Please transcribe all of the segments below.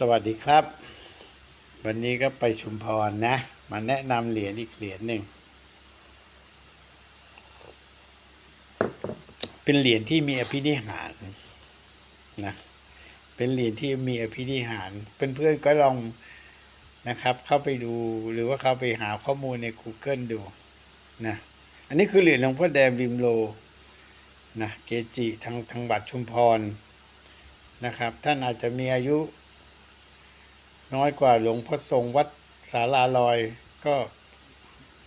สวัสดีครับ วันนี้ก็ไปชุมพรนะ มาแนะนำเหรียญอีกเหรียญหนึ่ง เป็นเหรียญที่มีอภินิหารนะ เป็นเหรียญที่มีอภินิหาร เพื่อนๆก็ลองนะครับ เข้าไปดูหรือว่าเข้าไปหาข้อมูลใน Google ดูนะ อันนี้คือเหรียญหลวงพ่อแดงบิมโลนะเกจิทางทางบัดชุมพรนะครับ ท่านอาจจะมีอายุ น้อยกว่าหลวงพ่อทรงวัดสาราลอยก็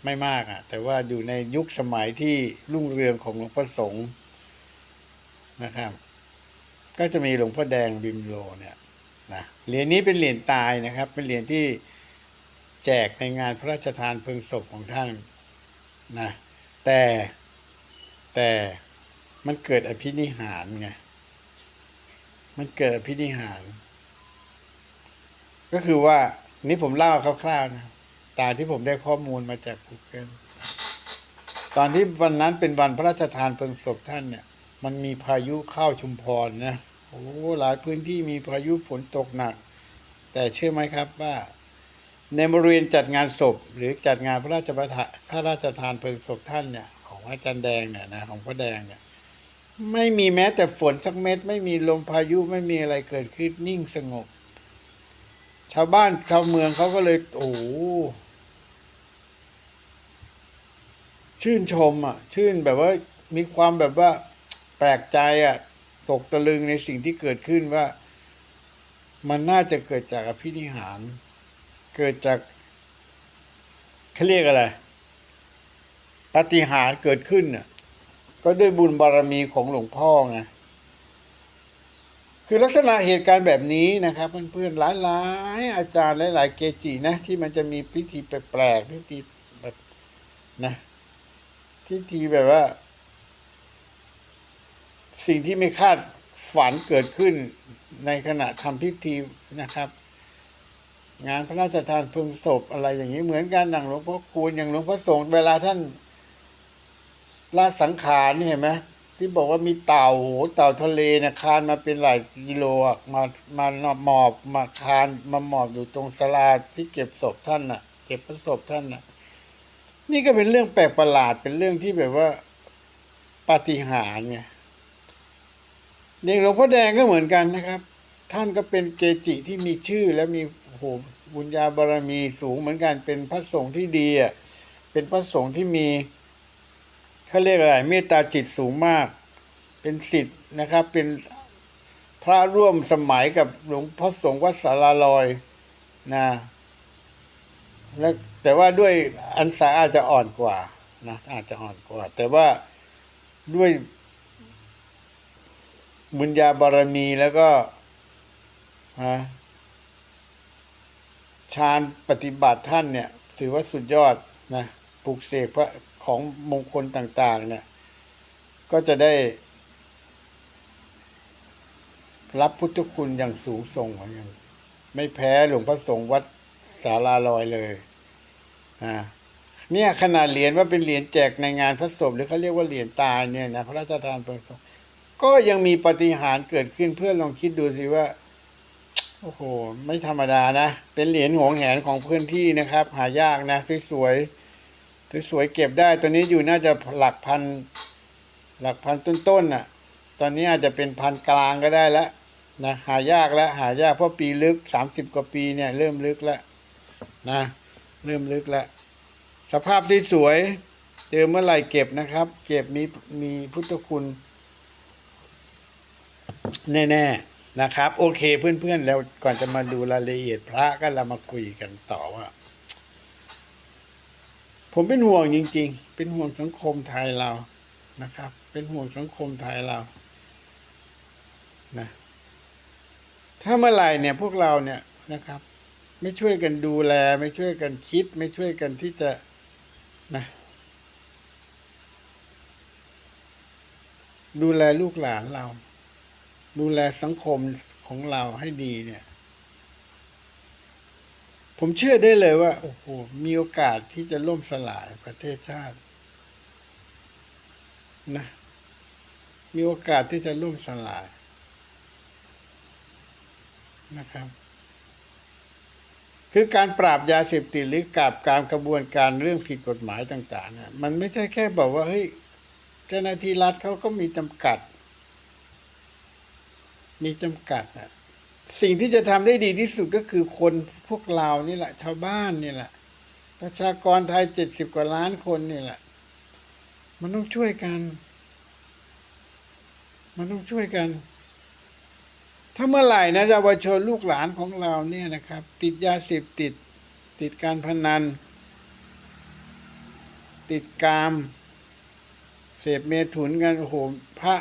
ไม่มากอะ แต่ว่าอยู่ในยุคสมัยที่รุ่งเรืองของหลวงพ่อสงฆ์นะครับ ก็จะมีหลวงพ่อแดงบิมโลเนี่ยนะเหรียญนี้เป็นเหรียญตายนะครับ เป็นเหรียญที่แจกในงานพระราชทานเพลิงศพของท่านนะแต่แต่มันเกิดอภินิหารไงมันเกิดอภินิหาร ก็คือว่านี่ผมเล่าคร่าวๆนะตามที่ผมได้ข้อมูลมาจาก Google ตอนที่วันนั้นเป็นวันพระราชทานเพลิงศพท่านเนี่ย มันมีพายุเข้าชุมพรนะโอ้หลายพื้นที่มีพายุฝนตกหนัก แต่เชื่อไหมครับว่า ในบริเวณจัดงานศพ หรือจัดงานพระราชประทานพระราชทานเพลิงศพท่านเนี่ย ของอาจารย์แดงเนี่ยนะของพ่อแดงเนี่ยไม่มีแม้แต่ฝนสักเม็ด ไม่มีลมพายุไม่มีอะไรเกิดขึ้นนิ่งสงบ ชาวบ้านชาวเมืองเขาก็เลยโอ้ชื่นชมอะ ชื่นแบบว่ามีความแบบว่าแปลกใจอะ ตกตะลึงในสิ่งที่เกิดขึ้นว่า มันน่าจะเกิดจากอภินิหาร เกิดจากเขาเรียกอะไรปฏิหารเกิดขึ้นน่ะ ก็ด้วยบุญบารมีของหลวงพ่อไง คือลักษณะเหตุการณ์แบบนี้นะครับเพื่อนๆหลายๆอาจารย์หลายๆเกจินะ ที่มันจะมีพิธีแปลกๆพิธีแบบนะพิธีแบบว่า สิ่งที่ไม่คาดฝันเกิดขึ้นในขณะทำพิธีนะครับ งานพระราชทานเพลิงศพอะไรอย่างนี้เหมือนกันอย่างหลวงพ่อคูณอย่างหลวงพ่อสงฆ์เวลาท่านลาสังขารนี่เห็นไหม ที่บอกว่ามีเต่าโหเต่าทะเลนี่ยคานมาเป็นหลายกิโลอะมามาหมอบมาคานมาหมอบอยู่ตรงศาลาที่เก็บศพท่านน่ะ เก็บพระศพท่านน่ะ นี่ก็เป็นเรื่องแปลกประหลาดเป็นเรื่องที่แบบว่าปาฏิหาริย์ไงเด็กหลวงพ่อแดงก็เหมือนกันนะครับ ท่านก็เป็นเกจิที่มีชื่อและมีโอ้โหบุญญาบารมีสูงเหมือนกันเป็นพระสงฆ์ที่ดีอะเป็นพระสงฆ์ที่มี เขาเรียกอะไรเมตตาจิตสูงมาก เป็นสิทธิ์นะครับ เป็นพระร่วมสมัยกับหลวงพ่อสงฆ์วัดสาราลอยนะแล้วแต่ว่าด้วยอันสาอาจจะอ่อนกว่านะอาจจะอ่อนกว่า แต่ว่าด้วยบุญญาบารมีแล้วก็ฌานปฏิบัติท่านเนี่ยถือว่าสุดยอดนะปลุกเสกพระ ของมงคลต่างๆ เนี่ย ก็จะได้ รับพุทธคุณอย่างสูงส่งเหมือนกันไม่แพ้หลวงพ่อสงฆ์วัดสาราลอยเลยอ่าเนี่ยขนาดเหรียญว่าเป็นเหรียญแจกในงานพระศพหรือเขาเรียกว่าเหรียญตายเนี่ยนะพระราชทานเพลิงศพก็ยังมีปฏิหารเกิดขึ้นเพื่อนลองคิดดูสิว่า โอ้โห ไม่ธรรมดานะ เป็นเหรียญหงแหนของพื้นที่นะครับ หายากนะสวยๆ สวยๆเก็บได้ตัวนี้อยู่น่าจะหลักพัน หลักพันต้นๆน่ะ ตอนนี้อาจจะเป็นพันกลางก็ได้แล้วนะหายากแล้วหายากเพราะปีลึกสามสิบกว่าปีเนี่ยเริ่มลึกแล้วนะเริ่มลึกแล้ว สภาพที่สวย เจอเมื่อไหร่เก็บนะครับ เก็บมีมีพุทธคุณ แน่ๆนะครับ โอเคเพื่อนๆ แล้วก่อนจะมาดูรายละเอียดพระก็เรามาคุยกันต่อว่า ผมเป็นห่วงจริง ๆ เป็นห่วงสังคมไทยเรานะครับ เป็นห่วงสังคมไทยเรานะถ้าเมื่อไหร่เนี่ยพวกเราเนี่ยนะครับ ไม่ช่วยกันดูแล ไม่ช่วยกันคิด ไม่ช่วยกันที่จะนะดูแลลูกหลานเรา ดูแลสังคมของเราให้ดีเนี่ย ผมเชื่อได้เลยว่า โอ้โห มีโอกาสที่จะล่มสลายประเทศชาตินะ มีโอกาสที่จะล่มสลายนะครับ คือการปราบยาเสพติดหรือกราบการกระบวนการเรื่องผิดกฎหมายต่าง ๆ เนี่ย มันไม่ใช่แค่บอกว่าเฮ้ยเจ้าหน้าที่รัฐเขาก็มีจำกัด มีจำกัดอะ สิ่งที่จะทำได้ดีที่สุดก็คือคนพวกเรานี่แหละ ชาวบ้านนี่แหละ ประชากรไทยเจ็ดสิบกว่าล้านคนนี่แหละ มันต้องช่วยกัน มันต้องช่วยกัน ถ้าเมื่อไหร่นะเยาวชนลูกหลานของเราเนี่ยนะครับ ติดยาเสพติด ติดการพนัน ติดกาม เสพเมถุนกันโอ้โหพระ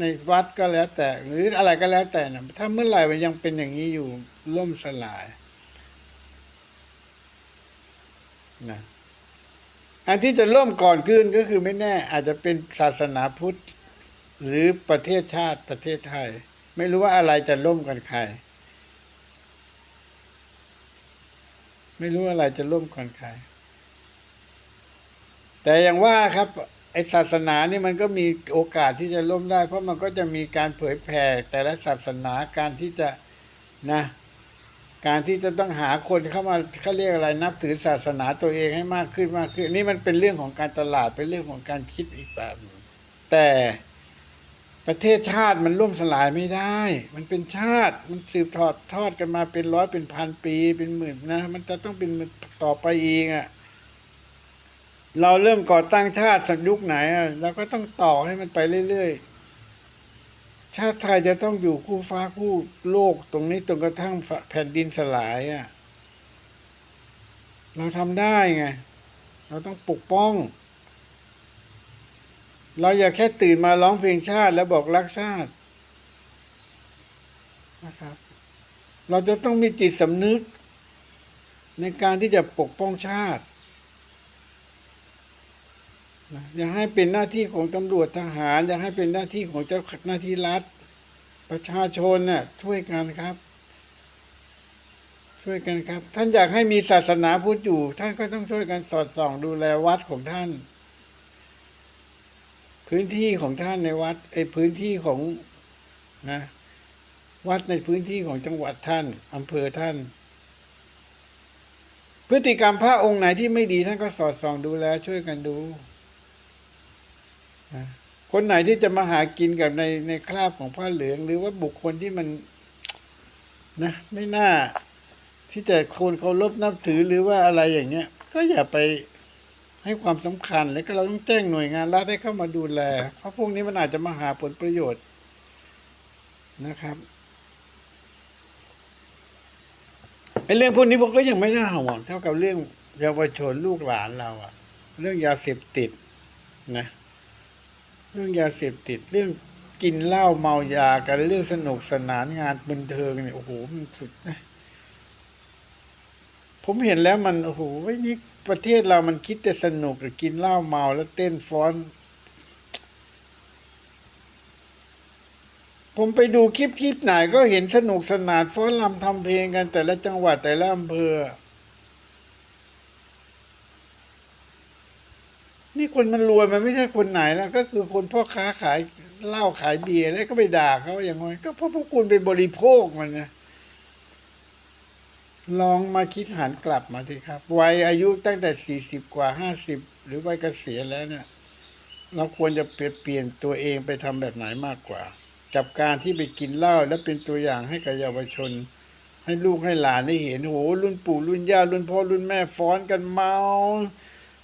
ในวัดก็แล้วแต่ หรืออะไรก็แล้วแต่นะถ้าเมื่อไหร่มันยังเป็นอย่างนี้อยู่ล่มสลายนะอันที่จะล่มก่อนขึ้นก็คือไม่แน่ อาจจะเป็นศาสนาพุทธ หรือประเทศชาติประเทศไทย ไม่รู้ว่าอะไรจะล่มกันใคร ไม่รู้อะไรจะล่มก่อนใคร แต่อย่างว่าครับ ไอศาสนานี่มันก็มีโอกาสที่จะล่มได้ เพราะมันก็จะมีการเผยแผ่แต่ละศาสนาการที่จะนะการที่จะต้องหาคนเข้ามาเขาเรียกอะไรนับถือศาสนาตัวเองให้มากขึ้นมากขึ้น นี่มันเป็นเรื่องของการตลาดเป็นเรื่องของการคิดอีกแบบแต่ประเทศชาติมันล่มสลายไม่ได้ มันเป็นชาติมันสืบทอดทอดกันมาเป็นร้อยเป็นพันปีเป็นหมื่นนะ มันจะต้องเป็นต่อไปเองอะ่ะ เราเริ่มก่อตั้งชาติสักยุคไหนอะเราก็ต้องต่อให้มันไปเรื่อยๆ ชาติไทยจะต้องอยู่คู่ฟ้าคู่โลกตรงนี้จนกระทั่งแผ่นดินสลายอะ เราทำได้ไง เราต้องปกป้อง เราอย่าแค่ตื่นมาร้องเพลงชาติแล้วบอกรักชาตินะครับ เราจะต้องมีจิตสำนึกในการที่จะปกป้องชาติ อย่าให้เป็นหน้าที่ของตำรวจทหาร อย่าให้เป็นหน้าที่ของเจ้าหน้าที่รัฐ ประชาชนน่ะช่วยกันครับ ช่วยกันครับ ท่านอยากให้มีศาสนาพุทธอยู่ ท่านก็ต้องช่วยกันสอดส่องดูแลวัดของท่าน พื้นที่ของท่านในวัดไอ้พื้นที่ของนะวัดในพื้นที่ของจังหวัดท่านอำเภอท่าน พฤติกรรมพระองค์ไหนที่ไม่ดีท่านก็สอดส่องดูแลช่วยกันดู คนไหนที่จะมาหากินกับในในคราบของผ้าเหลือง หรือว่าบุคคลที่มันนะไม่น่า ที่จะคนเคารพนับถือหรือว่าอะไรอย่างเงี้ย ก็อย่าไปให้ความสำคัญแล้วก็เราต้องแจ้งหน่วยงานรัฐให้เข้ามาดูแล เพราะพวกนี้มันอาจจะมาหาผลประโยชน์นะครับไอ้เรื่องพวกนี้ผมก็ยังไม่น่าห่วงเท่ากับเรื่องเยาวชนลูกหลานเราอะเรื่องยาเสพติดนะ รื่องยาเสพติดเรื่องกินเหล้าเมายากันเรื่องสนุกสนานงานบันเทิงเนี่ยโอ้โหมันสุดนะผมเห็นแล้วมันโอ้โหไอ้นี่ประเทศเรามันคิดแต่สนุกหรือกินเหล้าเมาแล้วเต้นฟ้อน ผมไปดูคลิปคลิปไหนก็เห็นสนุกสนานฟ้อนรำทำเพลงกันแต่ละจังหวัดแต่ละอำเภอ นี่คนมันรวยมันไม่ใช่คนไหนแล้ว ก็คือคนพ่อค้าขายเหล้าขายเบียร์แล้วก็ไปด่าเขาอย่างไรก็เพราะพวกคุณไปบริโภคมันนะลองมาคิดหันกลับมาสิครับ วัยอายุตั้งแต่สี่สิบกว่าห้าสิบหรือวัยเกษียณแล้วเนี่ย เราควรจะเปลี่ยนตัวเองไปทำแบบไหนมากกว่า กับการที่ไปกินเหล้าและเป็นตัวอย่างให้กับเยาวชน ให้ลูกให้หลานได้เห็นโหรุ่นปู่รุ่นย่ารุ่นพ่อรุ่นแม่ฟ้อนกันเมา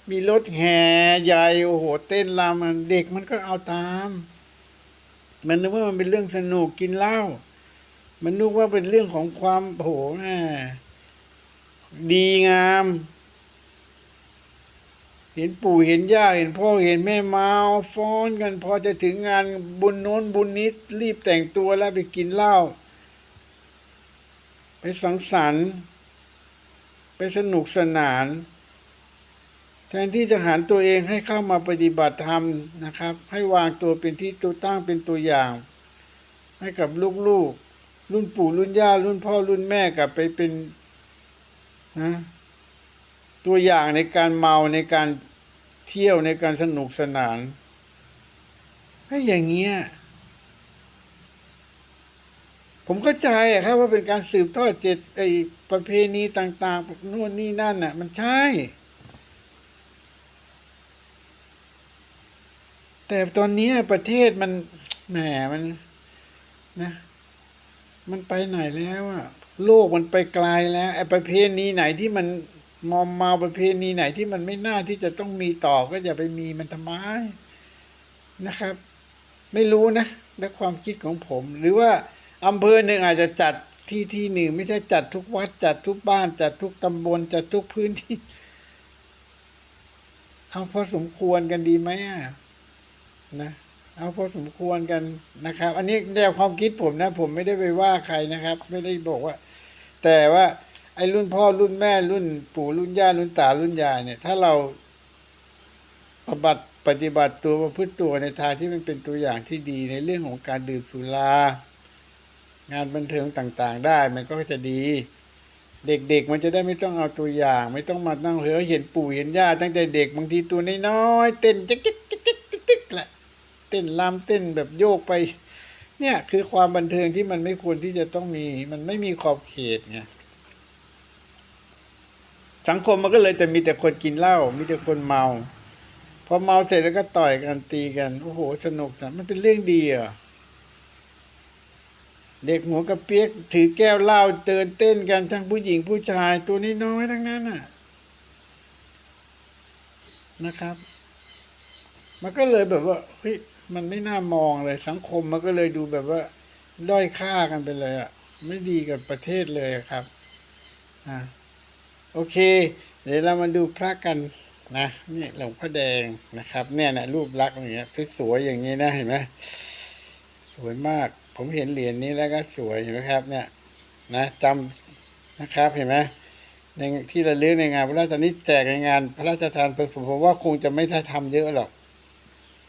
มีรถแห่ใหญ่โอ้โหเต้นรำเด็กมันก็เอาตาม มันนึกว่ามันเป็นเรื่องสนุกกินเหล้ามันนึกว่าเป็นเรื่องของความโหแม่ดีงาม เห็นปู่เห็นย่าเห็นพ่อเห็นแม่เมาฟ้อนกันพอจะถึงงานบุญโน้นบุญนี้รีบแต่งตัวแล้วไปกินเหล้าไปสังสรรค์ ไปสนุกสนาน แทนที่จะหันตัวเองให้เข้ามาปฏิบัติธรรมนะครับ ให้วางตัวเป็นที่ตัวตั้งเป็นตัวอย่าง ให้กับลูกๆ รุ่นปู่รุ่นย่ารุ่นพ่อรุ่นแม่กลับไปเป็นนะตัวอย่างในการเมาในการเที่ยวในการสนุกสนานถ้าอย่างเงี้ยผมเข้าใจครับว่าเป็นการสืบทอดเจตไอประเพณีต่างๆนู่นนี่นั่นน่ะ มันใช่ แต่ตอนนี้ประเทศมันแหมมันนะ มันไปไหนแล้วอะโลกมันไปไกลแล้วไอ้ประเพณีไหนที่มันมอมเมาประเพณีไหนที่มันไม่น่าที่จะต้องมีต่อก็อย่าไปมีมันทำไมนะครับ ไม่รู้นะและความคิดของผม หรือว่าอำเภอหนึ่งอาจจะจัดที่ที่หนึ่งไม่ใช่จัดทุกวัด จัดทุกบ้าน จัดทุกตำบลจัดทุกพื้นที่เอาพอสมควรกันดีไหมอะ นะเอาพอสมควรกันนะครับ อันนี้แนวความคิดผมนะ ผมไม่ได้ไปว่าใครนะครับ ไม่ได้บอกว่า แต่ว่าไอ้รุ่นพ่อรุ่นแม่รุ่น ปู่รุ่นย่ารุ่นตารุ่นยายเนี่ย ถ้าเราปฏิบัติปฏิบัติตัวประพฤติตัวในทางที่มันเป็นตัวอย่างที่ดีในเรื่องของการดื่มสุรางานบันเทิงต่างๆ ได้มันก็จะดี เด็กๆมันจะได้ไม่ต้องเอาตัวอย่าง ไม่ต้องมานั่งเฮ้ยเห็นปู่เห็นย่าตั้งแต่เด็กบางทีตัวน้อยๆเต้นจิกจิ๊กจิ๊กจิ๊กจิ๊กจิ๊กแหละ เต้นลำเต้นแบบโยกไป เนี่ยคือความบันเทิงที่มันไม่ควรที่จะต้องมี มันไม่มีขอบเขตไงสังคมมันก็เลยจะมีแต่คนกินเหล้ามีแต่คนเมา พอเมาเสร็จแล้วก็ต่อยกันตีกันโอ้โหสนุกสนานมันเป็นเรื่องดีเหรอะเด็กหัวกระเปียกถือแก้วเหล้าเดินเต้นกันทั้งผู้หญิงผู้ชายตัวนี้นอยทั้งนั้นน่ะนะครับ มันก็เลยแบบว่าเฮ้ย มันไม่น่ามองเลยสังคมมันก็เลยดูแบบว่า ด้อยค่ากันไปเลยอะ ไม่ดีกับประเทศเลยครับอ่าโอเค เดี๋ยวเรามาดูพระกันนะนี่หลวงพ่อแดงนะครับเนี่ยนะรูปลักษณ์อย่างเงี้ยสวยๆอย่างนี้นะเห็นไหมสวยมาก ผมเห็นเหรียญนี้แล้วก็สวยเห็นไหมครับ เนี่ย นะจำนะครับเห็นไหมในที่ระลึกในงานพระราชทานนี้แจกในงาน พระราชทานผมผมว่าคงจะไม่ได้ทำเยอะหรอก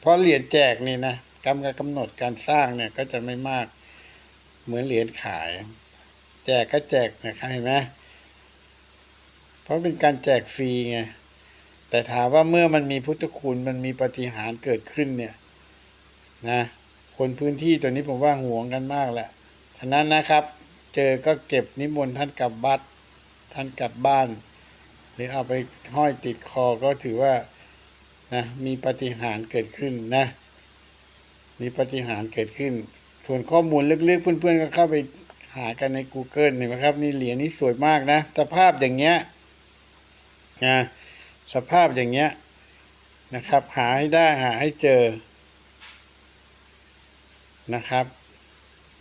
เพราะเหรียญแจกนี่นะกำกับกำหนดการสร้างเนี่ยก็จะไม่มากเหมือนเหรียญขาย แจกก็แจกนะครับเห็นไหมเพราะเป็นการแจกฟรีไงแต่ถามว่าเมื่อมันมีพุทธคุณมันมีปฏิหารเกิดขึ้นเนี่ยนะคนพื้นที่ตัวนี้ผมว่าห่วงกันมากแหละฉะนั้นนะครับ เจอก็เก็บนิมนต์ท่านกลับบัดท่านกลับบ้าน หรือเอาไปห้อยติดคอก็ถือว่า นะมีปฏิหารเกิดขึ้นนะ มีปฏิหารเกิดขึ้น ส่วนข้อมูลลึกๆเพื่อนๆก็เข้าไปหากันใน Google เห็นไหมครับ นี่เหรียญนี้สวยมากนะ สภาพอย่างเงี้ยนะสภาพอย่างเงี้ยนะครับ หาให้ได้หาให้เจอนะครับ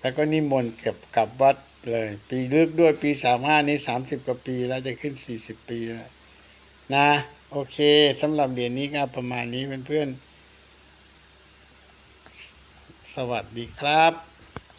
แล้วก็นิมนต์เก็บกลับวัดเลย ปีลึกด้วยปีสามห้านี้สามสิบกว่าปีแล้วจะขึ้นสี่สิบปีแล้วนะ โอเคสำหรับเหรียญนี้ก็ประมาณนี้เพื่อนๆสวัสดีครับ